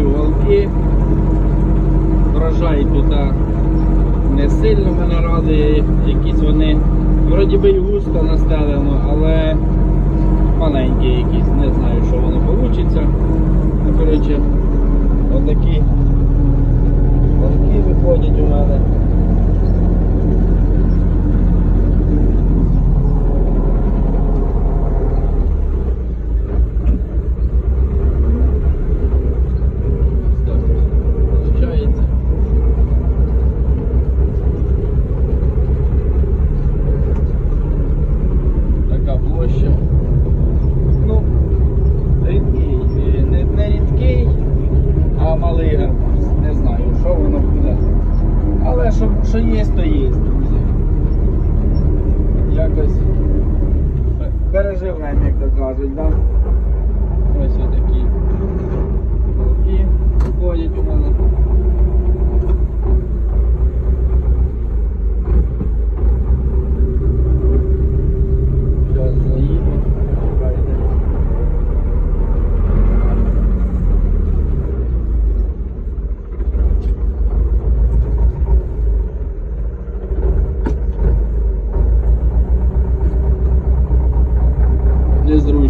маленькі. Врожай тут не сильно мене радує. Якісь вони вроді би і густо настелено, але маленькі якісь. Не знаю, що воно вийде. Коротше, отакі валки виходять у мене. Так, Получається. Така площа. Ну, рідкий, е, не, не рідкий, а малий гарбуз. Не знаю, що воно буде. Але що, є, то є, друзі. Якось переживаємо, як то кажуть, да?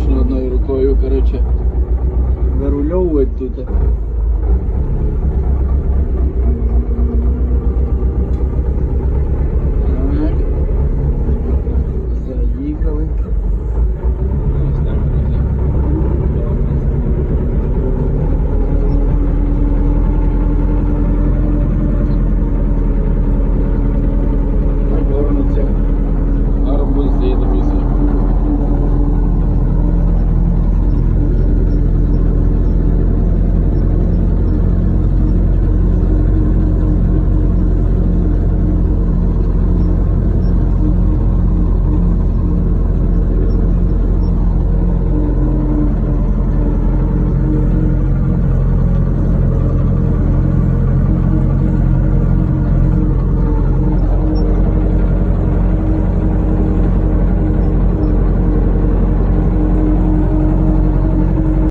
Незручно одною рукою, коротше, вирульовувати тут.